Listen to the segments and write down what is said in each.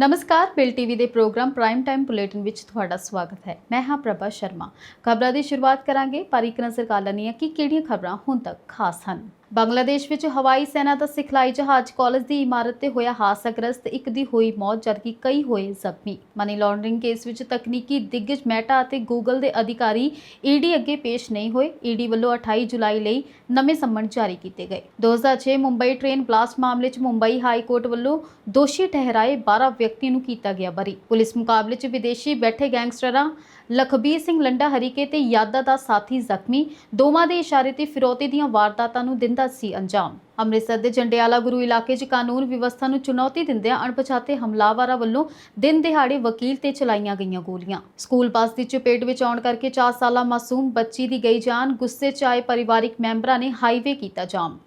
ਨਮਸਕਾਰ, ਬਿਲ ਟੀਵੀ ਦੇ ਪ੍ਰੋਗਰਾਮ ਪ੍ਰਾਈਮ ਟਾਈਮ ਬੁਲੇਟਿਨ ਵਿੱਚ ਤੁਹਾਡਾ ਸਵਾਗਤ ਹੈ। ਮੈਂ ਹਾਂ ਪ੍ਰਭਾ ਸ਼ਰਮਾ। ਖਬਰਾਂ ਦੀ ਸ਼ੁਰੂਆਤ ਕਰਾਂਗੇ, ਪਰ ਇੱਕ ਨਜ਼ਰ ਕਰ ਲੈਂਦੇ ਹਾਂ ਕਿ ਕਿਹੜੀਆਂ ਖਬਰਾਂ ਹੁਣ ਤੱਕ ਖਾਸ ਹਨ। ਬੰਗਲਾਦੇਸ਼ ਵਿੱਚ ਹਵਾਈ ਸੈਨਾ ਦਾ ਸਿਖਲਾਈ ਜਹਾਜ਼ ਕਾਲਜ ਦੀ ਇਮਾਰਤ ਤੇ ਹੋਇਆ ਹਾਦਸਾਗ੍ਰਸਤ ਇੱਕ ਦੀ ਹੋਈ ਮੌਤ ਜਦਕਿ ਕਈ ਹੋਏ ਜ਼ਖਮੀ। ਮਨੀ ਲਾਂਡਰਿੰਗ ਕੇਸ ਵਿੱਚ ਤਕਨੀਕੀ ਦਿੱਗਜ ਮੈਟਾ ਅਤੇ ਗੂਗਲ ਦੇ ਅਧਿਕਾਰੀ ਈਡੀ ਅੱਗੇ ਪੇਸ਼ ਨਹੀਂ ਹੋਏ। ਈਡੀ ਵੱਲੋਂ 28 ਜੁਲਾਈ ਲਈ ਨਵੇਂ ਸੰਮਨ ਜਾਰੀ ਕੀਤੇ ਗਏ। 2006 ਮੁੰਬਈ ਟ੍ਰੇਨ ਬਲਾਸਟ ਮਾਮਲੇ 'ਚ ਮੁੰਬਈ ਹਾਈ ਕੋਰਟ ਵੱਲੋਂ ਦੋਸ਼ੀ ਠਹਿਰਾਏ 12 ਵਿਅਕਤੀਆਂ ਨੂੰ ਕੀਤਾ ਗਿਆ ਬਰੀ। ਪੁਲਿਸ ਮੁਕਾਬਲੇ 'ਚ ਵਿਦੇਸ਼ੀ ਬੈਠੇ ਗੈਂਗਸਟਰਾਂ ਲਖਬੀਰ ਸਿੰਘ ਲੰਡਾ ਹਰੀਕੇ ਤੇ ਯਾਦਾ ਦਾ ਸਾਥੀ ਜ਼ਖਮੀ, ਦੋਵਾਂ ਦੇ ਇਸ਼ਾਰੇ ਤੇ ਫਿਰੌਤੀ ਦੀਆਂ ਵਾਰਦਾਤਾਂ ਨੂੰ ਦਿੰਦਾ ਸੀ ਅੰਜਾਮ। ਅੰਮ੍ਰਿਤਸਰ ਦੇ ਜੰਡਿਆਲਾ ਗੁਰੂ ਇਲਾਕੇ 'ਚ ਕਾਨੂੰਨ ਵਿਵਸਥਾ ਨੂੰ ਚੁਣੌਤੀ ਦਿੰਦਿਆਂ ਅਣਪਛਾਤੇ ਹਮਲਾਵਰਾਂ ਵੱਲੋਂ ਦਿਨ ਦਿਹਾੜੇ ਵਕੀਲ ਤੇ ਚਲਾਈਆਂ ਗਈਆਂ ਗੋਲੀਆਂ। ਸਕੂਲ ਬੱਸ ਦੀ ਚਪੇਟ ਵਿੱਚ ਆਉਣ ਕਰਕੇ 4 ਸਾਲਾ ਮਾਸੂਮ ਬੱਚੀ ਦੀ ਗਈ ਜਾਨ, ਗੁੱਸੇ 'ਚ ਆਏ ਪਰਿਵਾਰਿਕ ਮੈਂਬਰਾਂ ਨੇ ਹਾਈਵੇ ਕੀਤਾ ਜਾਮ।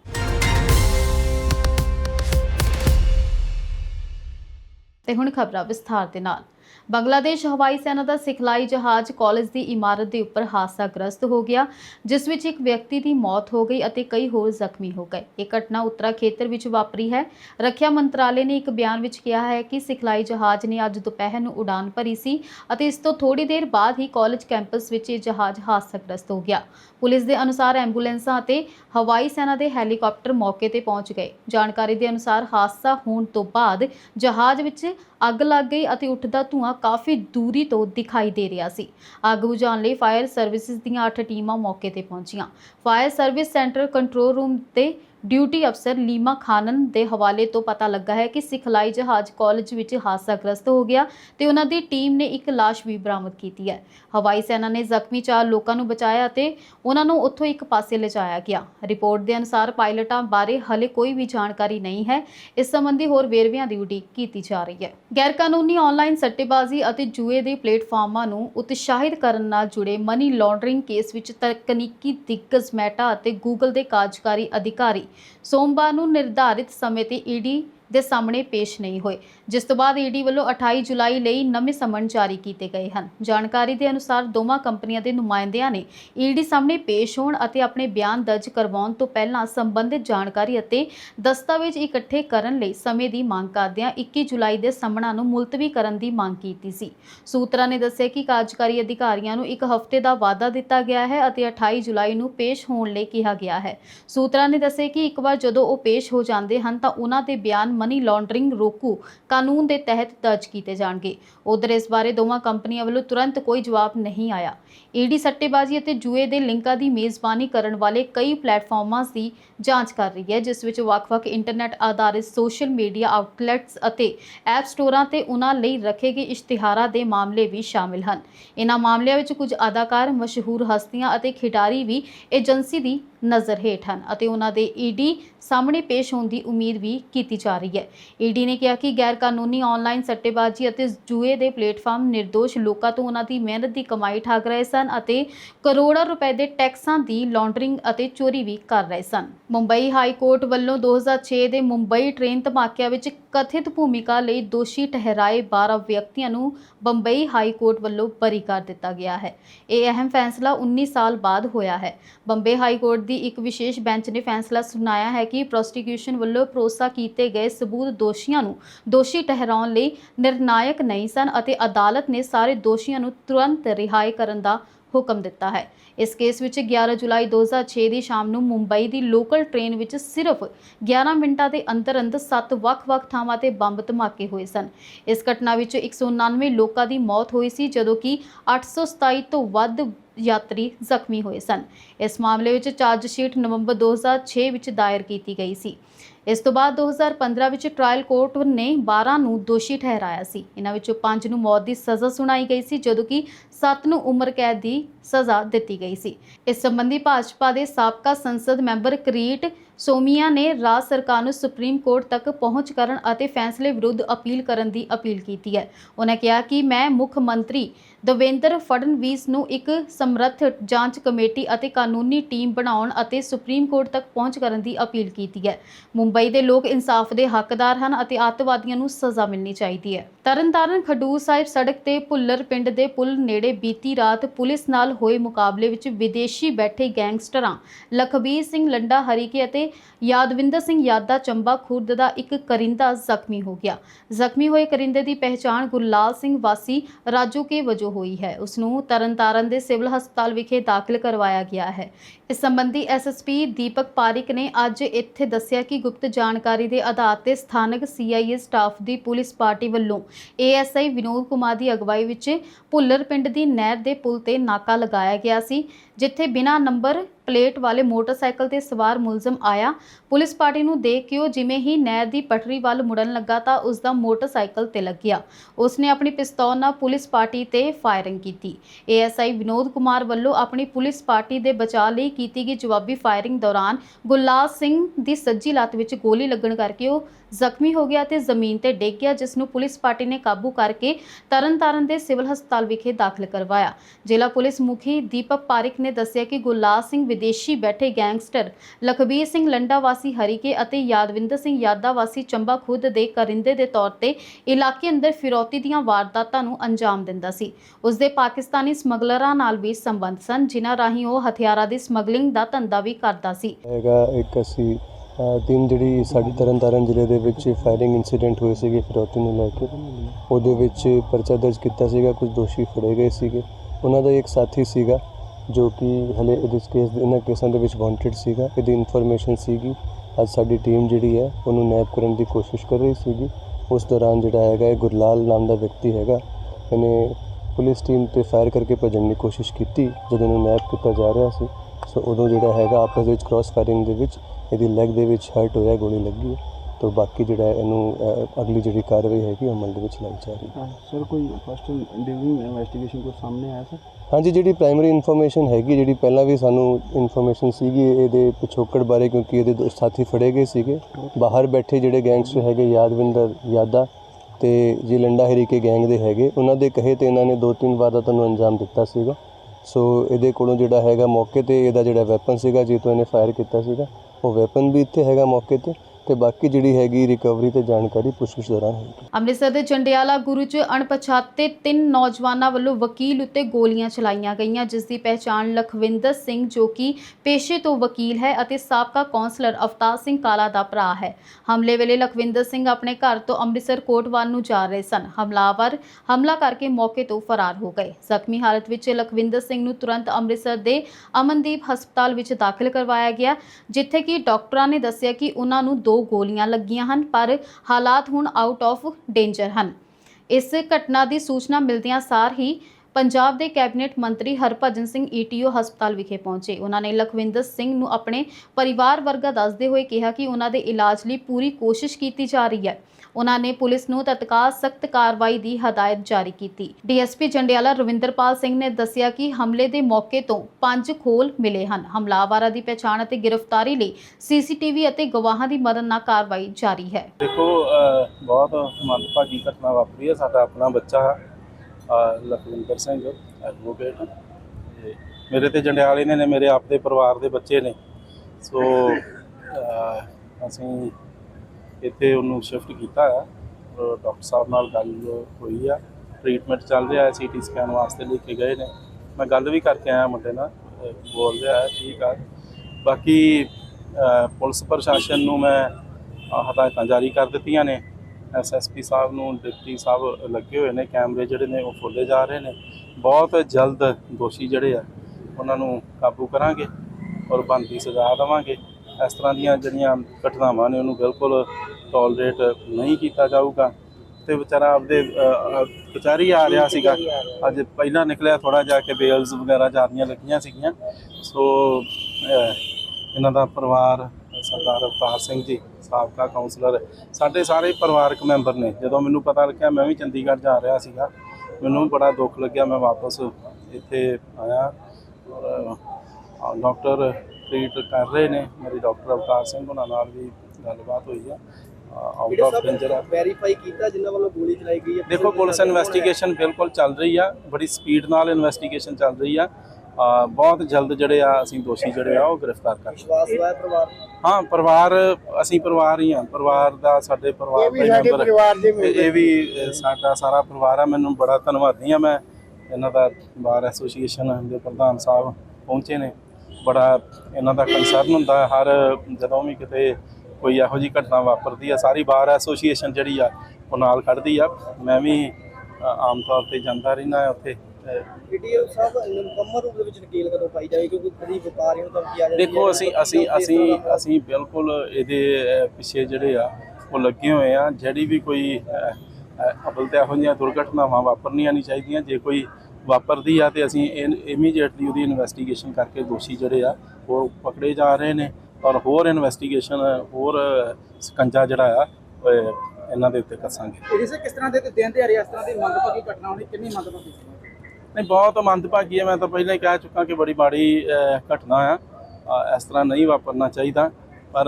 ਤੇ ਹੁਣ ਖਬਰਾਂ ਵਿਸਥਾਰ ਦੇ ਨਾਲ। ਬੰਗਲਾਦੇਸ਼ ਹਵਾਈ ਸੈਨਾ ਦਾ ਸਿਖਲਾਈ ਜਹਾਜ਼ ਕਾਲਜ ਦੀ ਇਮਾਰਤ ਦੇ ਉੱਪਰ ਹਾਦਸਾਗ੍ਰਸਤ ਹੋ ਗਿਆ, ਜਿਸ ਵਿੱਚ ਇੱਕ ਵਿਅਕਤੀ ਦੀ ਮੌਤ ਹੋ ਗਈ ਅਤੇ ਕਈ ਹੋਰ ਜ਼ਖਮੀ ਹੋ ਗਏ। ਇਹ ਘਟਨਾ ਉੱਤਰਾ ਖੇਤਰ ਵਿੱਚ ਵਾਪਰੀ ਹੈ। ਰੱਖਿਆ ਮੰਤਰਾਲੇ ਨੇ ਇੱਕ ਬਿਆਨ ਵਿੱਚ ਕਿਹਾ ਹੈ ਕਿ ਸਿਖਲਾਈ ਜਹਾਜ਼ ਨੇ ਅੱਜ ਦੁਪਹਿਰ ਨੂੰ ਉਡਾਨ ਭਰੀ ਸੀ ਅਤੇ ਇਸ ਤੋਂ ਥੋੜੀ ਦੇਰ ਬਾਅਦ ਹੀ ਕਾਲਜ ਕੈਂਪਸ ਵਿੱਚ ਇਹ ਜਹਾਜ਼ ਹਾਦਸਾਗ੍ਰਸਤ ਹੋ ਗਿਆ। ਪੁਲਿਸ ਦੇ ਅਨੁਸਾਰ ਐਂਬੂਲੈਂਸਾਂ ਅਤੇ ਹਵਾਈ ਸੈਨਾ ਦੇ ਹੈਲੀਕਾਪਟਰ ਮੌਕੇ ਤੇ ਪਹੁੰਚ ਗਏ। ਜਾਣਕਾਰੀ ਦੇ ਅਨੁਸਾਰ ਹਾਦਸਾ ਹੋਣ ਤੋਂ ਬਾਅਦ ਜਹਾਜ਼ ਵਿੱਚ ਅੱਗ ਲੱਗ ਗਈ ਅਤੇ ਉੱਠਦਾ ਧੂੰਆਂ ਕਾਫੀ ਦੂਰੀ ਤੋਂ ਦਿਖਾਈ ਦੇ ਰਿਹਾ ਸੀ। ਅੱਗ ਬੁਝਾਉਣ ਲਈ ਫਾਇਰ ਸਰਵਿਸਿਜ਼ ਦੀਆਂ 8 ਟੀਮਾਂ ਮੌਕੇ ਤੇ ਪਹੁੰਚੀਆਂ। Fire service centre control room ਤੇ ਡਿਊਟੀ ਅਫਸਰ ਲੀਮਾ ਖਾਨਨ ਦੇ ਹਵਾਲੇ ਤੋਂ ਪਤਾ ਲੱਗਾ ਹੈ ਕਿ ਸਿਖਲਾਈ ਜਹਾਜ਼ ਕਾਲਜ ਵਿੱਚ ਹਾਦਸਾਗ੍ਰਸਤ ਹੋ ਗਿਆ ਤੇ ਉਹਨਾਂ ਦੀ ਟੀਮ ਨੇ ਇੱਕ ਲਾਸ਼ ਵੀ ਬਰਾਮਦ ਕੀਤੀ ਹੈ। ਹਵਾਈ ਸੈਨਾ ਨੇ ਜ਼ਖਮੀ ਚਾਰ ਲੋਕਾਂ ਨੂੰ ਬਚਾਇਆ ਅਤੇ ਉਹਨਾਂ ਨੂੰ ਉੱਥੋਂ ਇੱਕ ਪਾਸੇ ਲਿਜਾਇਆ ਗਿਆ। ਰਿਪੋਰਟ ਦੇ ਅਨੁਸਾਰ ਪਾਇਲਟਾਂ ਬਾਰੇ ਹਲੇ ਕੋਈ ਵੀ ਜਾਣਕਾਰੀ ਨਹੀਂ ਹੈ। ਇਸ ਸੰਬੰਧੀ ਹੋਰ ਵੇਰਵਿਆਂ ਦੀ ਉਡੀਕ ਕੀਤੀ ਜਾ ਰਹੀ ਹੈ। ਗੈਰਕਾਨੂੰਨੀ ਆਨਲਾਈਨ ਸੱਟੇਬਾਜ਼ੀ ਅਤੇ ਜੂਏ ਦੇ ਪਲੇਟਫਾਰਮਾਂ ਨੂੰ ਉਤਸ਼ਾਹਿਤ ਕਰਨ ਨਾਲ ਜੁੜੇ ਮਨੀ ਲਾਂਡਰਿੰਗ ਕੇਸ ਵਿੱਚ ਤਕਨੀਕੀ ਦਿੱਗਜ ਮੈਟਾ ਅਤੇ ਗੂਗਲ ਦੇ ਕਾਰਜਕਾਰੀ ਅਧਿਕਾਰੀ ਸੋਮਵਾਰ ਨੂੰ ਨਿਰਧਾਰਿਤ ਸਮੇਂ ਤੇ ਈਡੀ ਦੇ ਸਾਹਮਣੇ ਪੇਸ਼ ਨਹੀਂ ਹੋਏ। ਜਿਸ ਤੋਂ ਬਾਅਦ ਈਡੀ ਵੱਲੋਂ 28 ਜੁਲਾਈ ਲਈ ਨਵੇਂ ਸਮਨ ਜਾਰੀ ਕੀਤੇ ਗਏ ਹਨ। ਜਾਣਕਾਰੀ ਦੇ ਅਨੁਸਾਰ ਦੋਵਾਂ ਕੰਪਨੀਆਂ ਦੇ ਨੁਮਾਇੰਦਿਆਂ ਨੇ ਈਡੀ ਸਾਹਮਣੇ ਪੇਸ਼ ਹੋਣ ਅਤੇ ਆਪਣੇ ਬਿਆਨ ਦਰਜ ਕਰਵਾਉਣ ਤੋਂ ਪਹਿਲਾਂ ਸੰਬੰਧਿਤ ਜਾਣਕਾਰੀ ਅਤੇ ਦਸਤਾਵੇਜ਼ ਇਕੱਠੇ ਕਰਨ ਲਈ ਸਮੇਂ ਦੀ ਮੰਗ ਕਰਦਿਆਂ 21 ਜੁਲਾਈ ਦੇ ਸਮਨਾਂ ਨੂੰ ਮੁਲਤਵੀ ਕਰਨ ਦੀ ਮੰਗ ਕੀਤੀ ਸੀ। ਸੂਤਰਾਂ ਨੇ ਦੱਸਿਆ ਕਿ ਕਾਰਜਕਾਰੀ ਅਧਿਕਾਰੀਆਂ ਨੂੰ ਇੱਕ ਹਫ਼ਤੇ ਦਾ ਵਾਅਦਾ ਦਿੱਤਾ ਗਿਆ ਹੈ ਅਤੇ 28 ਜੁਲਾਈ ਨੂੰ ਪੇਸ਼ ਹੋਣ ਲਈ ਕਿਹਾ ਗਿਆ ਹੈ। ਸੂਤਰਾਂ ਨੇ ਦੱਸਿਆ ਕਿ ਇੱਕ ਵਾਰ ਜਦੋਂ ਉਹ ਪੇਸ਼ ਹੋ ਜਾਂਦੇ ਹਨ ਤਾਂ ਉਹਨਾਂ ਦੇ ਬਿਆਨ ਮਨੀ ਲਾਂਡਰਿੰਗ, ਰੋਕੂ ਕਾਨੂੰਨ ਦੇ ਤਹਿਤ ਦਰਜ ਕੀਤੇ ਜਾਣਗੇ। ਉਧਰ ਇਸ ਬਾਰੇ ਦੋਵਾਂ ਕੰਪਨੀਆਂ ਵੱਲੋਂ ਤੁਰੰਤ ਕੋਈ ਜਵਾਬ ਨਹੀਂ ਆਇਆ। ਈਡੀ ਸੱਟੇਬਾਜ਼ੀ ਅਤੇ ਜੂਏ ਦੇ ਲਿੰਕਾਂ ਦੀ ਮੇਜ਼ਬਾਨੀ ਕਰਨ ਵਾਲੇ ਕਈ ਪਲੇਟਫਾਰਮਾਂ ਦੀ ਜਾਂਚ ਕਰ ਰਹੀ ਹੈ, ਜਿਸ ਵਿੱਚ ਵੱਖ-ਵੱਖ ਇੰਟਰਨੈਟ ਆਧਾਰਿਤ ਸੋਸ਼ਲ ਮੀਡੀਆ ਆਊਟਲੈਟਸ ਅਤੇ ਐਪ ਸਟੋਰਾਂ ਤੇ ਉਹਨਾਂ ਲਈ ਰੱਖੇ ਗਏ ਇਸ਼ਤਿਹਾਰਾਂ ਦੇ ਮਾਮਲੇ ਵੀ ਸ਼ਾਮਿਲ ਹਨ। ਇਹਨਾਂ ਮਾਮਲਿਆਂ ਵਿੱਚ ਕੁਝ ਅਦਾਕਾਰ ਮਸ਼ਹੂਰ ਹਸਤੀਆਂ ਅਤੇ ਖਿਡਾਰੀ ਵੀ ਏਜੰਸੀ ਦੀ ਨਜ਼ਰ ਹੇਠ ਹਨ ਅਤੇ ਉਹਨਾਂ ਦੇ ਈਡੀ ਸਾਹਮਣੇ ਪੇਸ਼ ਹੋਣ ਦੀ ਉਮੀਦ ਵੀ ਕੀਤੀ ਜਾ ਰਹੀ ਹੈ। ਈਡੀ ਨੇ ਕਿਹਾ ਕਿ ਗੈਰ ਕਾਨੂੰਨੀ ਆਨਲਾਈਨ ਸੱਟੇਬਾਜ਼ੀ ਅਤੇ ਜੂਏ ਦੇ ਪਲੇਟਫਾਰਮ ਨਿਰਦੋਸ਼ ਲੋਕਾਂ ਤੋਂ ਉਹਨਾਂ ਦੀ ਮਿਹਨਤ ਦੀ ਕਮਾਈ ਠੱਗ ਰਹੇ ਸਨ ਅਤੇ ਕਰੋੜਾਂ ਰੁਪਏ ਦੇ ਟੈਕਸਾਂ ਦੀ ਲਾਂਡਰਿੰਗ ਅਤੇ ਚੋਰੀ ਵੀ ਕਰ ਰਹੇ ਸਨ। ਮੁੰਬਈ ਹਾਈ ਕੋਰਟ ਵੱਲੋਂ 2006 ਦੇ ਮੁੰਬਈ ਟ੍ਰੇਨ ਧਮਾਕਿਆਂ ਵਿੱਚ ਕਥਿਤ ਭੂਮਿਕਾ ਲਈ ਦੋਸ਼ੀ ਠਹਿਰਾਏ 12 ਵਿਅਕਤੀਆਂ ਨੂੰ ਬੰਬਈ ਹਾਈ ਕੋਰਟ ਵੱਲੋਂ ਬਰੀ ਕਰ ਦਿੱਤਾ ਗਿਆ ਹੈ। ਇਹ ਅਹਿਮ ਫੈਸਲਾ 19 ਸਾਲ ਬਾਅਦ ਹੋਇਆ ਹੈ। ਬੰਬਈ ਹਾਈ ਕੋਰਟ ਦੀ ਇੱਕ ਵਿਸ਼ੇਸ਼ ਬੈਂਚ ਨੇ ਫੈਸਲਾ ਸੁਣਾਇਆ ਹੈ ਕਿ ਪ੍ਰੋਸਟੀਕਿਊਸ਼ਨ ਵੱਲੋਂ ਭਰੋਸਾ ਕੀਤੇ ਗਏ ਸਬੂਤ ਦੋਸ਼ੀਆਂ ਨੂੰ ਦੋਸ਼ੀ ਠਹਿਰਾਉਣ ਲਈ ਨਿਰਣਾਇਕ ਨਹੀਂ ਸਨ ਅਤੇ ਅਦਾਲਤ ਨੇ ਸਾਰੇ ਦੋਸ਼ੀਆਂ ਨੂੰ ਤੁਰੰਤ ਰਿਹਾਈ ਕਰਨ ਦਾ ਹੁਕਮ ਦਿੱਤਾ ਹੈ। ਇਸ ਕੇਸ ਵਿੱਚ 11 ਜੁਲਾਈ 2006 ਦੀ ਸ਼ਾਮ ਨੂੰ ਮੁੰਬਈ ਦੀ ਲੋਕਲ ਟ੍ਰੇਨ ਵਿੱਚ ਸਿਰਫ 11 ਮਿੰਟਾਂ ਦੇ ਅੰਦਰ ਅੰਦਰ 7 ਵੱਖ-ਵੱਖ ਥਾਵਾਂ ਤੇ ਬੰਬ ਧਮਾਕੇ ਹੋਏ ਸਨ। ਇਸ ਘਟਨਾ ਵਿੱਚ 199 ਲੋਕਾਂ ਦੀ ਮੌਤ ਹੋਈ ਸੀ, ਜਦੋਂ ਕਿ 827 ਤੋਂ ਵੱਧ ਯਾਤਰੀ ਜ਼ਖਮੀ ਹੋਏ ਸਨ। ਇਸ ਮਾਮਲੇ ਵਿੱਚ ਚਾਰਜ ਸ਼ੀਟ ਨਵੰਬਰ 2006 ਵਿੱਚ ਦਾਇਰ ਕੀਤੀ ਗਈ ਸੀ। ਇਸ ਤੋਂ ਬਾਅਦ 2015 ਵਿੱਚ ਟ੍ਰਾਇਲ ਕੋਰਟ ਨੇ 12 ਨੂੰ ਦੋਸ਼ੀ ਠਹਿਰਾਇਆ ਸੀ। ਇਹਨਾਂ ਵਿੱਚੋਂ 5 ਨੂੰ ਮੌਤ ਦੀ ਸਜ਼ਾ ਸੁਣਾਈ ਗਈ ਸੀ, ਜਦੋਂ ਕਿ 7 ਨੂੰ ਉਮਰ ਕੈਦ ਦੀ ਸਜ਼ਾ ਦਿੱਤੀ ਗਈ ਸੀ। ਇਸ ਸੰਬੰਧੀ ਭਾਜਪਾ ਦੇ ਸਾਬਕਾ ਸੰਸਦ ਮੈਂਬਰ ਕ੍ਰੀਟ ਸੋਮੀਆ ਨੇ ਰਾਜ ਸਰਕਾਰ ਨੂੰ ਸੁਪਰੀਮ ਕੋਰਟ ਤੱਕ ਪਹੁੰਚ ਕਰਨ ਅਤੇ ਫੈਸਲੇ ਵਿਰੁੱਧ ਅਪੀਲ ਕਰਨ ਦੀ ਅਪੀਲ ਕੀਤੀ ਹੈ। ਉਹਨਾਂ ਕਿਹਾ ਕਿ ਮੈਂ ਮੁੱਖ ਮੰਤਰੀ ਦਵੇਂਦਰ ਫੜਨਵੀਸ ਨੂੰ ਇੱਕ ਸਮਰੱਥ ਜਾਂਚ ਕਮੇਟੀ ਅਤੇ ਕਾਨੂੰਨੀ ਟੀਮ ਬਣਾਉਣ ਅਤੇ ਸੁਪਰੀਮ ਕੋਰਟ ਤੱਕ ਪਹੁੰਚ ਕਰਨ ਦੀ ਅਪੀਲ ਕੀਤੀ ਹੈ। ਮੁੰਬਈ ਦੇ ਲੋਕ ਇਨਸਾਫ ਦੇ ਹੱਕਦਾਰ ਹਨ ਅਤੇ ਅੱਤਵਾਦੀਆਂ ਨੂੰ ਸਜ਼ਾ ਮਿਲਣੀ ਚਾਹੀਦੀ ਹੈ। ਤਰਨਤਾਰਨ ਖਡੂਰ ਸਾਹਿਬ ਸੜਕ ਤੇ ਭੁੱਲਰ ਪਿੰਡ ਦੇ ਪੁਲ ਨੇੜੇ ਬੀਤੀ ਰਾਤ ਪੁਲਿਸ ਨਾਲ ਹੋਏ ਮੁਕਾਬਲੇ ਵਿੱਚ ਵਿਦੇਸ਼ੀ ਬੈਠੇ ਗੈਂਗਸਟਰਾਂ ਲਖਬੀਰ ਸਿੰਘ ਲੰਡਾ, ਹਰੀਕੇ ਅਤੇ ਯਾਦਵਿੰਦਰ ਸਿੰਘ ਯਾਦਾ ਚੰਬਾ ਖੁਰਦ ਦਾ ਇੱਕ ਕਰਿੰਦਾ ਜ਼ਖਮੀ ਹੋ ਗਿਆ। ਜ਼ਖਮੀ ਹੋਏ ਕਰਿੰਦੇ ਦੀ ਪਹਿਚਾਣ ਗੁਰਲਾਲ ਸਿੰਘ ਵਾਸੀ ਰਾਜੋਕੇ ਵਜੋਂ ਹੋਈ ਹੈ। ਉਸ ਨੂੰ ਤਰਨਤਾਰਨ ਦੇ ਸਿਵਲ ਹਸਪਤਾਲ ਵਿਖੇ ਦਾਖਲ ਕਰਵਾਇਆ ਗਿਆ ਹੈ। ਇਸ ਸੰਬੰਧੀ ਐਸਐਸਪੀ ਦੀਪਕ ਪਾਰਿਕ ਨੇ ਅੱਜ ਇੱਥੇ ਦੱਸਿਆ ਕਿ ਗੁਪਤ ਜਾਣਕਾਰੀ ਦੇ ਆਧਾਰ ਤੇ ਸਥਾਨਕ ਸੀਆਈਏ ਸਟਾਫ ਦੀ ਪੁਲਿਸ ਪਾਰਟੀ ਵੱਲੋਂ ਏਐਸਆਈ ਵਿਨੋਦ ਕੁਮਾਰ ਦੀ ਅਗਵਾਈ ਵਿੱਚ ਭੁੱਲਰ ਪਿੰਡ ਦੀ ਨਹਿਰ ਦੇ ਪੁਲ ਤੇ ਨਾਕਾ ਲਗਾਇਆ ਗਿਆ ਸੀ। ਜਿੱਥੇ ਬਿਨਾਂ ਨੰਬਰ ਪਲੇਟ ਵਾਲੇ ਮੋਟਰਸਾਈਕਲ ਤੇ ਸਵਾਰ ਮੁਲਜ਼ਮ ਆਇਆ। ਪੁਲਿਸ ਪਾਰਟੀ ਨੂੰ ਦੇਖ ਕੇ ਉਹ ਜਿਵੇਂ ਹੀ ਨਹਿਰ ਦੀ ਪਟੜੀ ਵੱਲ ਮੁੜਨ ਲੱਗਾ ਤਾਂ ਉਸ ਦਾ ਮੋਟਰਸਾਈਕਲ ਤੇ ਲੱਗਿਆ। ਉਸ ਨੇ ਆਪਣੀ ਪਿਸਤੌਲ ਨਾਲ ਪੁਲਿਸ ਪਾਰਟੀ ਤੇ ਫਾਇਰਿੰਗ ਕੀਤੀ। ਏਐਸਆਈ ਵਿਨੋਦ ਕੁਮਾਰ ਵੱਲੋਂ ਆਪਣੀ ਪੁਲਿਸ ਪਾਰਟੀ ਦੇ ਬਚਾਅ ਲਈ ਕੀਤੀ ਗਈ ਜਵਾਬੀ ਫਾਇਰਿੰਗ ਦੌਰਾਨ ਗੁਲਾਬ ਸਿੰਘ ਦੀ ਸੱਜੀ ਲੱਤ ਵਿੱਚ ਗੋਲੀ ਲੱਗਣ ਕਰਕੇ ਉਹ ਜ਼ਖਮੀ ਹੋ ਗਿਆ ਤੇ ਜ਼ਮੀਨ ਤੇ ਡਿੱਗ ਗਿਆ, ਜਿਸ ਨੂੰ ਪੁਲਿਸ ਪਾਰਟੀ ਨੇ ਕਾਬੂ ਕਰਕੇ ਤਰਨਤਾਰਨ ਦੇ ਸਿਵਲ ਹਸਪਤਾਲ ਵਿਖੇ ਦਾਖਲ ਕਰਵਾਇਆ। ਜ਼ਿਲ੍ਹਾ ਪੁਲਿਸ ਮੁਖੀ ਦੀਪਕ ਪਾਰਿਕ ਨੇ ਦੱਸਿਆ ਕਿ ਗੁਰਲਾਲ ਸਿੰਘ ਵਿਦੇਸ਼ੀ ਬੈਠੇ ਗੈਂਗਸਟਰ ਲਖਬੀਰ ਸਿੰਘ ਲੰਡਾ ਵਾਸੀ ਹਰੀਕੇ ਅਤੇ ਯਾਦਵਿੰਦਰ ਸਿੰਘ ਯਾਦਾ ਵਾਸੀ ਚੰਬਾ ਖੁਦ ਦੇ ਕਰਿੰਦੇ ਦੇ ਤੌਰ ਤੇ ਇਲਾਕੇ ਅੰਦਰ ਫਿਰੌਤੀ ਦੀਆਂ ਵਾਰਦਾਤਾਂ ਨੂੰ ਅੰਜਾਮ ਦਿੰਦਾ ਸੀ। ਉਸ ਦੇ ਪਾਕਿਸਤਾਨੀ ਸਮਗਲਰਾਂ ਨਾਲ ਵੀ ਸੰਬੰਧ ਸਨ, ਜਿਨ੍ਹਾਂ ਰਾਹੀਂ ਉਹ ਹਥਿਆਰਾਂ ਦੀ ਸਮਗਲਿੰਗ ਦਾ ਧੰਦਾ ਵੀ ਕਰਦਾ ਸੀ। ਹੈਗਾ ਇੱਕ ਅਸੀਂ ਤਿੰਨ ਜਿਹੜੀ ਸਾਡੀ ਤਰਨਤਾਰਨ ਜ਼ਿਲ੍ਹੇ ਦੇ ਵਿੱਚ ਫਾਇਰਿੰਗ ਇਨਸੀਡੈਂਟ ਹੋਏ ਸੀਗੇ ਫਿਰੌਤੀ ਨੂੰ ਲੈ ਕੇ। ਉਹਦੇ ਵਿੱਚ ਪਰਚਾ ਦਰਜ ਕੀਤਾ ਸੀਗਾ, ਕੁਝ ਦੋਸ਼ੀ ਫੜੇ ਗਏ ਸੀਗੇ। ਉਹਨਾਂ ਦਾ ਇੱਕ ਸਾਥੀ ਸੀਗਾ, ਜੋ ਕਿ ਹਲੇ ਇਸ ਕੇਸ ਇਹਨਾਂ ਕੇਸਾਂ ਦੇ ਵਿੱਚ ਵਾਂਟਡ ਸੀਗਾ। ਇਹਦੀ ਇਨਫੋਰਮੇਸ਼ਨ ਸੀਗੀ, ਅੱਜ ਸਾਡੀ ਟੀਮ ਜਿਹੜੀ ਹੈ, ਉਹਨੂੰ ਨੈਪ ਕਰਨ ਦੀ ਕੋਸ਼ਿਸ਼ ਕਰ ਰਹੀ ਸੀਗੀ। ਉਸ ਦੌਰਾਨ ਜਿਹੜਾ ਹੈਗਾ, ਇਹ ਗੁਰਲਾਲ ਨਾਮ ਦਾ ਵਿਅਕਤੀ ਹੈਗਾ, ਇਹਨੇ ਪੁਲਿਸ ਟੀਮ ਤੇ ਫਾਇਰ ਕਰਕੇ ਭੱਜਣ ਦੀ ਕੋਸ਼ਿਸ਼ ਕੀਤੀ, ਜਦੋਂ ਇਹਨੂੰ ਨੈਪ ਕੀਤਾ ਜਾ ਰਿਹਾ ਸੀ। ਸੋ ਉਦੋਂ ਜਿਹੜਾ ਹੈਗਾ, ਆਪਸ ਵਿੱਚ ਕ੍ਰਾਸ ਫਾਇਰਿੰਗ ਦੇ ਵਿੱਚ ਇਹਦੀ ਲੈਗ ਦੇ ਵਿੱਚ ਹਰਟ ਹੋਇਆ ਗੋਲੀ ਲੱਗੀ ਹੈ। ਤੋਂ ਬਾਕੀ ਜਿਹੜਾ ਇਹਨੂੰ ਅਗਲੀ ਜਿਹੜੀ ਕਾਰਵਾਈ ਹੈਗੀ ਉਹ ਅਮਲ ਦੇ ਵਿੱਚ ਲਿਆਈ ਜਾ ਰਹੀ ਹੈ। ਸਰ ਕੋਈ ਫਸਟ ਡਿਵਿਜ਼ਨ ਇਨਵੈਸਟੀਗੇਸ਼ਨ ਕੋਈ ਸਾਹਮਣੇ ਆਇਆ ਸਰ? ਹਾਂਜੀ ਜਿਹੜੀ ਪ੍ਰਾਇਮਰੀ ਇਨਫੋਰਮੇਸ਼ਨ ਹੈਗੀ ਜਿਹੜੀ ਪਹਿਲਾਂ ਵੀ ਸਾਨੂੰ ਇਨਫੋਰਮੇਸ਼ਨ ਸੀਗੀ ਇਹਦੇ ਪਿਛੋਕੜ ਬਾਰੇ ਕਿਉਂਕਿ ਇਹਦੇ ਦੋ ਸਾਥੀ ਫੜੇ ਗਏ ਸੀਗੇ। ਬਾਹਰ ਬੈਠੇ ਜਿਹੜੇ ਗੈਂਗਸਟਰ ਹੈਗੇ ਯਾਦਵਿੰਦਰ ਯਾਦਾ ਤੇ ਜੀ ਲੰਡਾ ਹਰੀਕੇ ਗੈਂਗ ਦੇ ਹੈਗੇ ਉਹਨਾਂ ਦੇ ਕਹੇ ਤੇ ਇਹਨਾਂ ਨੇ ਦੋ ਤਿੰਨ ਵਾਰਦਾਤਾਂ ਨੂੰ ਅੰਜਾਮ ਦਿੱਤਾ ਸੀਗਾ। ਸੋ ਇਹਦੇ ਕੋਲੋਂ ਜਿਹੜਾ ਹੈਗਾ ਮੌਕੇ ਤੇ ਇਹਦਾ ਜਿਹੜਾ ਵੈਪਨ ਸੀਗਾ ਜਿਸ ਤੋਂ ਇਹਨੇ ਫਾਇਰ ਕੀਤਾ ਸੀਗਾ। ਉਹ ਵੈਪਨ ਵੀ ਇੱਥੇ ਹੈਗਾ ਮੌਕੇ ਤੇ। ਤੇ ਬਾਕੀ ਜਿਹੜੀ ਹੈਗੀ ਰਿਕਵਰੀ ਤੇ ਜਾਣਕਾਰੀ ਪੁੱਛਗਿੱਛ ਦੌਰਾਨ ਹੋਏਗੀ। ਅੰਮ੍ਰਿਤਸਰ ਦੇ ਜੰਡਿਆਲਾ ਗੁਰੂ 'ਚ ਅਣਪਛਾਤੇ ਤਿੰਨ ਨੌਜਵਾਨਾਂ ਵੱਲੋਂ ਵਕੀਲ ਉੱਤੇ ਗੋਲੀਆਂ ਚਲਾਈਆਂ ਗਈਆਂ ਜਿਸ ਦੀ ਪਹਿਚਾਣ ਲਖਵਿੰਦਰ ਸਿੰਘ ਜੋ ਕਿ ਪੇਸ਼ੇ ਤੋਂ ਵਕੀਲ ਹੈ ਅਤੇ ਸਾਬਕਾ ਕੌਂਸਲਰ ਅਵਤਾਰ ਸਿੰਘ ਕਾਲਾ ਦਾ ਭਰਾ ਹੈ। ਹਮਲੇ ਵੇਲੇ ਲਖਵਿੰਦਰ ਸਿੰਘ ਆਪਣੇ ਘਰ ਤੋਂ ਅੰਮ੍ਰਿਤਸਰ ਕੋਟਵਾਲ ਨੂੰ ਜਾ ਰਹੇ ਸਨ। ਹਮਲਾਵਰ ਹਮਲਾ ਕਰਕੇ ਮੌਕੇ ਤੋਂ ਫਰਾਰ ਹੋ ਗਏ। ਜ਼ਖਮੀ ਹਾਲਤ ਵਿੱਚ ਲਖਵਿੰਦਰ ਸਿੰਘ ਨੂੰ ਤੁਰੰਤ ਅੰਮ੍ਰਿਤਸਰ ਦੇ ਅਮਨਦੀਪ ਹਸਪਤਾਲ ਵਿੱਚ ਦਾਖਲ ਕਰਵਾਇਆ ਗਿਆ, ਜਿੱਥੇ ਕਿ ਡਾਕਟਰਾਂ ਨੇ ਦੱਸਿਆ ਕਿ ਉਹਨਾਂ ਨੂੰ ਦੋ ਗੋਲੀਆਂ ਲੱਗੀਆਂ ਹਨ, ਪਰ ਹਾਲਾਤ ਹੁਣ ਆਊਟ ਆਫ ਡੇਂਜਰ ਹਨ। ਇਸ ਘਟਨਾ ਦੀ ਸੂਚਨਾ ਮਿਲਦਿਆਂ ਸਾਰ ਹੀ ਪੰਜਾਬ ਦੇ ਕੈਬਨਿਟ ਮੰਤਰੀ ਹਰਭਜਨ ਸਿੰਘ ਈਟੀਓ ਹਸਪਤਾਲ ਵਿਖੇ ਪਹੁੰਚੇ। ਉਹਨਾਂ ਨੇ ਲਖਵਿੰਦਰ ਸਿੰਘ ਨੂੰ ਆਪਣੇ ਪਰਿਵਾਰ ਵਰਗਾ ਦੱਸਦੇ ਹੋਏ ਕਿਹਾ ਕਿ ਉਹਨਾਂ ਦੇ ਇਲਾਜ ਲਈ ਪੂਰੀ ਕੋਸ਼ਿਸ਼ ਕੀਤੀ ਜਾ ਰਹੀ ਹੈ। ਉਹਨਾਂ ਨੇ ਪੁਲਿਸ ਨੂੰ ਤਤਕਾਲ ਸਖਤ ਕਾਰਵਾਈ ਦੀ ਹਦਾਇਤ ਜਾਰੀ ਕੀਤੀ। ਡੀਐਸਪੀ ਜੰਡਿਆਲਾ ਰਵਿੰਦਰਪਾਲ ਸਿੰਘ ਨੇ ਦੱਸਿਆ ਕਿ ਹਮਲੇ ਦੇ ਮੌਕੇ ਤੋਂ ਪੰਜ ਖੋਲ ਮਿਲੇ ਹਨ। ਹਮਲਾਵਰਾਂ ਦੀ ਪਛਾਣ ਅਤੇ ਗ੍ਰਿਫਤਾਰੀ ਲਈ ਸੀਸੀਟੀਵੀ ਅਤੇ ਗਵਾਹਾਂ ਦੀ ਮਦਦ ਨਾਲ ਕਾਰਵਾਈ ਜਾਰੀ ਹੈ। ਦੇਖੋ, ਅਹ, ਬਹੁਤ ਮੰਦਭਾਗੀ ਘਟਨਾ ਵਾਪਰੀ ਹੈ। ਸਾਡਾ ਆਪਣਾ ਬੱਚਾ ਲਖਵਿੰਦਰ ਸਿੰਘ ਐਡਵੋਕੇਟ ਮੇਰੇ ਤੇ ਜੰਡਿਆਲੇ ਨੇ ਮੇਰੇ ਆਪ ਦੇ ਪਰਿਵਾਰ ਦੇ ਬੱਚੇ ਨੇ। ਸੋ ਅਸੀਂ ਇੱਥੇ ਉਹਨੂੰ ਸ਼ਿਫਟ ਕੀਤਾ ਹੈ ਡਾਕਟਰ ਸਾਹਿਬ ਨਾਲ ਗੱਲ ਹੋਈ ਆ। ਟ੍ਰੀਟਮੈਂਟ ਚੱਲ ਰਿਹਾ ਹੈ ਸੀਟੀ ਸਕੈਨ ਵਾਸਤੇ ਲੈ ਕੇ ਗਏ ਨੇ। ਮੈਂ ਗੱਲ ਵੀ ਕਰਕੇ ਆਇਆ ਮੁੰਡੇ ਨਾਲ ਬੋਲ ਰਿਹਾ ਹੈ, ਠੀਕ ਆ। ਬਾਕੀ ਪੁਲਿਸ ਪ੍ਰਸ਼ਾਸਨ ਨੂੰ ਮੈਂ ਹਦਾਇਤਾਂ ਜਾਰੀ ਕਰ ਦਿੱਤੀਆਂ ਨੇ। ਐਸਐਸਪੀ ਸਾਹਿਬ ਨੂੰ ਡਿਪਟੀ ਸਾਹਿਬ ਲੱਗੇ ਹੋਏ ਨੇ ਕੈਮਰੇ ਜਿਹੜੇ ਨੇ ਉਹ ਖੋਲੇ ਜਾ ਰਹੇ ਨੇ। ਬਹੁਤ ਜਲਦ ਦੋਸ਼ੀ ਜਿਹੜੇ ਆ ਉਹਨਾਂ ਨੂੰ ਕਾਬੂ ਕਰਾਂਗੇ ਔਰ ਬਣਦੀ ਸਜ਼ਾ ਦੇਵਾਂਗੇ। ਇਸ ਤਰ੍ਹਾਂ ਦੀਆਂ ਜਿਹੜੀਆਂ ਘਟਨਾਵਾਂ ਨੇ ਉਹਨੂੰ ਬਿਲਕੁਲ ਟੋਲਰੇਟ ਨਹੀਂ ਕੀਤਾ ਜਾਊਗਾ। ਤੇ ਵਿਚਾਰਾ ਆਪਦੇ ਕਚਹਿਰੀ ਆ ਰਿਹਾ ਸੀਗਾ। ਅੱਜ ਪਹਿਲਾਂ ਨਿਕਲਿਆ ਥੋੜਾ ਜਾ ਕੇ ਬੇਲਸ ਵਗੈਰਾ ਜਾਂਦੀਆਂ ਲੱਗੀਆਂ ਸੀਗੀਆਂ। ਸੋ ਇਹਨਾਂ ਦਾ ਪਰਿਵਾਰ ਸਰਦਾਰ ਅਵਤਾਰ ਸਿੰਘ ਜੀ ਸਾਬਕਾ ਕਾਉਂਸਲਰ ਸਾਡੇ ਸਾਰੇ ਪਰਿਵਾਰਕ ਮੈਂਬਰ ਨੇ। ਜਦੋਂ ਮੈਨੂੰ ਪਤਾ ਲੱਗਿਆ ਮੈਂ ਵੀ ਚੰਡੀਗੜ੍ਹ ਜਾ ਰਿਹਾ ਸੀਗਾ। ਮੈਨੂੰ ਬੜਾ ਦੁੱਖ ਲੱਗਿਆ ਮੈਂ ਵਾਪਸ ਇੱਥੇ ਆਇਆ। ਡਾਕਟਰ ਟ੍ਰੀਟ ਕਰ ਰਹੇ ਨੇ। ਮੇਰੇ ਡਾਕਟਰ ਅਵਤਾਰ ਸਿੰਘ ਉਹਨਾਂ ਨਾਲ ਵੀ ਗੱਲਬਾਤ ਹੋਈ ਆ। ਆਊਟ ਆਫ ਡੇਂਜਰ ਆ। ਵੈਰੀਫਾਈ ਕੀਤਾ ਜਿਨ੍ਹਾਂ ਵੱਲੋਂ ਗੋਲੀ ਚਲਾਈ ਗਈ ਹੈ ਦੇਖੋ ਪੁਲਿਸ ਇਨਵੈਸਟੀਗੇਸ਼ਨ ਬਿਲਕੁਲ ਚੱਲ ਰਹੀ ਆ। ਬੜੀ ਸਪੀਡ ਨਾਲ ਇਨਵੈਸਟੀਗੇਸ਼ਨ ਚੱਲ ਰਹੀ ਆ। ਬਹੁਤ ਜਲਦ ਜਿਹੜੇ ਆ ਅਸੀਂ ਦੋਸ਼ੀ ਜਿਹੜੇ ਆ ਉਹ ਗ੍ਰਿਫਤਾਰ ਕਰ ਵਿਸ਼ਵਾਸ ਪਰਿਵਾਰ ਹਾਂ ਪਰਿਵਾਰ ਅਸੀਂ ਪਰਿਵਾਰ ਹੀ ਆ। ਪਰਿਵਾਰ ਦਾ ਸਾਡੇ ਪਰਿਵਾਰ ਦਾ ਮੈਂਬਰ ਇਹ ਵੀ ਸਾਡਾ ਸਾਰਾ ਪਰਿਵਾਰ ਆ। ਮੈਨੂੰ ਬੜਾ ਧੰਨਵਾਦੀ ਆ ਮੈਂ। ਇਹਨਾਂ ਦਾ ਬਾਰ ਐਸੋਸੀਏਸ਼ਨ ਦੇ ਪ੍ਰਧਾਨ ਸਾਹਿਬ ਪਹੁੰਚੇ ਨੇ। ਬੜਾ ਇਹਨਾਂ ਦਾ ਕੰਸਰਨ ਹੁੰਦਾ ਹਰ ਜਦੋਂ ਵੀ ਕਿਤੇ ਕੋਈ ਇਹੋ ਜਿਹੀ ਘਟਨਾ ਵਾਪਰਦੀ ਆ ਸਾਰੀ ਬਾਰ ਐਸੋਸੀਏਸ਼ਨ ਜਿਹੜੀ ਆ ਉਹ ਨਾਲ ਖੜਦੀ ਆ। ਮੈਂ ਵੀ ਆਮ ਤੌਰ ਤੇ ਜਾਂਦਾ ਰਹਿਣਾ ਉੱਥੇ। ਅ, ਵੀਡੀਓ ਸਾਹਿਬ ਮੁਕੰਮਲ ਰੂਪ ਦੇ ਵਿੱਚ ਨਕੀਲ ਕਦੋਂ ਪਾਈ ਜਾਵੇ? ਕਿਉਂਕਿ ਕਦੀ ਵਪਾਰੀ ਨੂੰ ਧਮਕੀ ਆ ਜਾਂਦੀ ਦੇਖੋ ਅਸੀਂ ਅਸੀਂ ਅਸੀਂ ਅਸੀਂ ਬਿਲਕੁਲ ਇਹਦੇ ਪਿੱਛੇ ਜਿਹੜੇ ਆ ਉਹ ਲੱਗੇ ਹੋਏ ਆ। ਜਿਹੜੀ ਵੀ ਕੋਈ ਅ, ਅ, ਅਵਲ ਤੇ ਇਹੋ ਜਿਹੀਆਂ ਦੁਰਘਟਨਾਵਾਂ ਵਾਪਰਨੀਆਂ ਨਹੀਂ ਚਾਹੀਦੀਆਂ। ਜੇ ਕੋਈ ਵਾਪਰਦੀ ਆ ਤੇ ਅਸੀਂ ਇਮੀਡੀਏਟਲੀ ਉਹਦੀ ਇਨਵੈਸਟੀਗੇਸ਼ਨ ਕਰਕੇ ਦੋਸ਼ੀ ਜਿਹੜੇ ਆ ਉਹ ਪਕੜੇ ਜਾ ਰਹੇ ਨੇ। ਔਰ ਹੋਰ ਇਨਵੈਸਟੀਗੇਸ਼ਨ ਹੋਰ ਸਕੰਜਾ ਜਿਹੜਾ ਆ ਇਹਨਾਂ ਦੇ ਉੱਤੇ ਕੱਸਾਂਗੇ। ਇਹ ਕਿਸ ਤਰ੍ਹਾਂ ਦੇ ਦਿਨ ਦਿਹਾੜੇ ਇਸ ਤਰ੍ਹਾਂ ਦੀ ਮੰਦਭਾਗੀ ਘਟਨਾ ਹੋਣੀ ਕਿੰਨੀ ਮੰਦਭਾਗੀ ਨਹੀਂ ਬਹੁਤ ਮੰਦਭਾਗੀ ਹੈ। ਮੈਂ ਤਾਂ ਪਹਿਲਾਂ ਹੀ ਕਹਿ ਚੁੱਕਾ ਕਿ ਬੜੀ ਮਾੜੀ ਅ, ਘਟਨਾ ਆ। ਇਸ ਤਰ੍ਹਾਂ ਨਹੀਂ ਵਾਪਰਨਾ ਚਾਹੀਦਾ। ਪਰ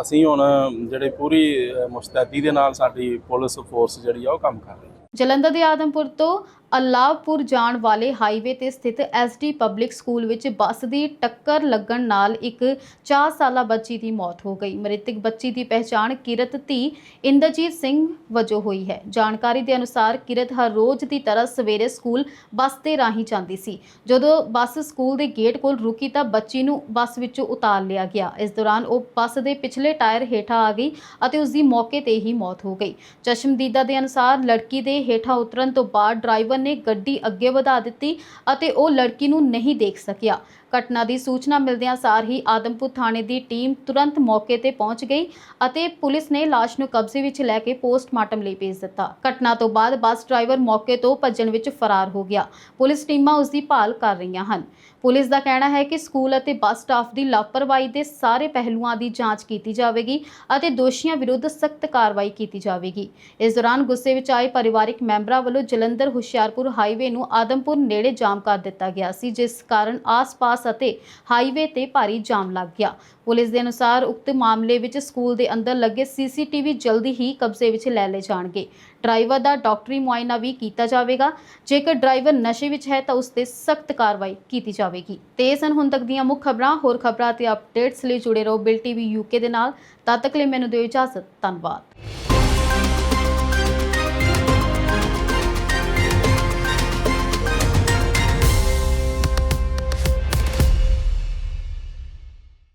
ਅਸੀਂ ਹੁਣ ਜਿਹੜੇ ਪੂਰੀ ਮੁਸਤੈਦੀ ਦੇ ਨਾਲ ਸਾਡੀ ਪੁਲਿਸ ਫੋਰਸ ਜਿਹੜੀ ਆ ਉਹ ਕੰਮ ਕਰ ਰਹੀ ਹੈ। ਜਲੰਧਰ ਦੇ ਆਦਮਪੁਰ ਤੋਂ ਅਲਾਵਪੁਰ ਜਾਣ ਵਾਲੇ ਹਾਈਵੇ ਤੇ ਸਥਿਤ ਐਸਡੀ ਪਬਲਿਕ ਸਕੂਲ ਵਿੱਚ ਬੱਸ ਦੀ ਟੱਕਰ ਲੱਗਣ ਨਾਲ ਇੱਕ 4 ਸਾਲਾ ਬੱਚੀ ਦੀ ਮੌਤ ਹੋ ਗਈ। ਮ੍ਰਿਤਕ ਬੱਚੀ ਦੀ ਪਹਿਚਾਣ ਕਿਰਤ ਧੀ ਇੰਦਰਜੀਤ ਸਿੰਘ ਵਜੋਂ ਹੋਈ ਹੈ। ਜਾਣਕਾਰੀ ਦੇ ਅਨੁਸਾਰ ਕਿਰਤ ਹਰ ਰੋਜ਼ ਦੀ ਤਰ੍ਹਾਂ ਸਵੇਰੇ ਸਕੂਲ ਬੱਸ ਤੇ ਰਾਹੀਂ ਜਾਂਦੀ ਸੀ। ਜਦੋਂ ਬੱਸ ਸਕੂਲ ਦੇ ਗੇਟ ਕੋਲ ਰੁਕੀ ਤਾਂ ਬੱਚੀ ਨੂੰ ਬੱਸ ਵਿੱਚੋਂ ਉਤਾਰ ਲਿਆ ਗਿਆ। ਇਸ ਦੌਰਾਨ ਉਹ ਬੱਸ ਦੇ ਪਿਛਲੇ ਟਾਇਰ ਹੇਠਾਂ ਆ ਗਈ ਅਤੇ ਉਸ ਦੀ ਮੌਕੇ ਤੇ ਹੀ ਮੌਤ ਹੋ ਗਈ। ਚਸ਼ਮਦੀਦਾ ਦੇ ਅਨੁਸਾਰ ਲੜਕੀ ਦੇ ਹੇਠਾਂ ਉਤਰਨ ਤੋਂ ਬਾਅਦ ਡਰਾਈਵਰ ਨੇ ਗੱਡੀ ਅੱਗੇ ਵਧਾ ਦਿੱਤੀ ਅਤੇ ਉਹ ਲੜਕੀ ਨੂੰ ਨਹੀਂ ਦੇਖ ਸਕਿਆ। ਘਟਨਾ ਦੀ ਸੂਚਨਾ ਮਿਲਦਿਆਂ ਸਾਰ ਹੀ ਆਦਮਪੁਰ ਥਾਣੇ ਦੀ ਟੀਮ ਤੁਰੰਤ ਮੌਕੇ ਤੇ ਪਹੁੰਚ ਗਈ ਅਤੇ ਪੁਲਿਸ ਨੇ ਲਾਸ਼ ਨੂੰ ਕਬਜ਼ੇ ਵਿੱਚ ਲੈ ਕੇ ਪੋਸਟਮਾਰਟਮ ਲਈ ਭੇਜ ਦਿੱਤਾ। ਘਟਨਾ ਤੋਂ ਬਾਅਦ ਬੱਸ ਡਰਾਈਵਰ ਮੌਕੇ ਤੋਂ ਭੱਜਣ ਵਿੱਚ ਫਰਾਰ ਹੋ ਗਿਆ। ਪੁਲਿਸ ਟੀਮਾਂ ਉਸ ਦੀ ਭਾਲ ਕਰ ਰਹੀਆਂ ਹਨ। ਪੁਲਿਸ ਦਾ ਕਹਿਣਾ ਹੈ ਕਿ ਸਕੂਲ ਅਤੇ ਬੱਸ ਸਟਾਫ ਦੀ ਲਾਪਰਵਾਹੀ ਦੇ ਸਾਰੇ ਪਹਿਲੂਆਂ ਦੀ ਜਾਂਚ ਕੀਤੀ ਜਾਵੇਗੀ ਅਤੇ ਦੋਸ਼ੀਆਂ ਵਿਰੁੱਧ ਸਖਤ ਕਾਰਵਾਈ ਕੀਤੀ ਜਾਵੇਗੀ। ਇਸ ਦੌਰਾਨ ਗੁੱਸੇ ਵਿੱਚ ਆਏ ਪਰਿਵਾਰਕ ਮੈਂਬਰਾਂ ਵੱਲੋਂ ਜਲੰਧਰ ਹੁਸ਼ਿਆਰਪੁਰ ਹਾਈਵੇ ਨੂੰ ਆਦਮਪੁਰ ਨੇੜੇ ਜਾਮ ਕਰ ਦਿੱਤਾ ਗਿਆ ਸੀ, ਜਿਸ ਕਾਰਨ ਆਸ-ਪਾਸ ਅਤੇ ਹਾਈਵੇ ਤੇ ਭਾਰੀ ਜਾਮ ਲੱਗ ਗਿਆ। ਪੁਲਿਸ ਦੇ ਅਨੁਸਾਰ ਉਕਤ ਮਾਮਲੇ ਵਿੱਚ ਸਕੂਲ ਦੇ ਅੰਦਰ ਲੱਗੇ ਸੀਸੀਟੀਵੀ ਜਲਦੀ ਹੀ ਕਬਜ਼ੇ ਵਿੱਚ ਲੈ ਲਏ ਜਾਣਗੇ। ਡਰਾਈਵਰ ਦਾ ਡਾਕਟਰੀ ਮੁਆਇਨਾ ਵੀ ਕੀਤਾ ਜਾਵੇਗਾ। ਜੇਕਰ ਡਰਾਈਵਰ ਨਸ਼ੇ ਵਿੱਚ ਹੈ ਤਾਂ ਉਸ ਤੇ ਸਖਤ ਕਾਰਵਾਈ ਕੀਤੀ ਜਾਵੇਗੀ। ਤੇ ਇਹ ਸਨ ਹੁਣ ਤੱਕ ਦੀਆਂ ਮੁੱਖ ਖਬਰਾਂ। ਹੋਰ ਖਬਰਾਂ ਤੇ ਅਪਡੇਟਸ ਲਈ ਜੁੜੇ ਰਹੋ ਬਿਲ ਟੀਵੀ ਯੂਕੇ ਦੇ ਨਾਲ। ਤਦ ਤੱਕ ਲਈ ਮੈਨੂੰ ਦਿਓ ਇਜਾਜ਼ਤ। ਧੰਨਵਾਦ।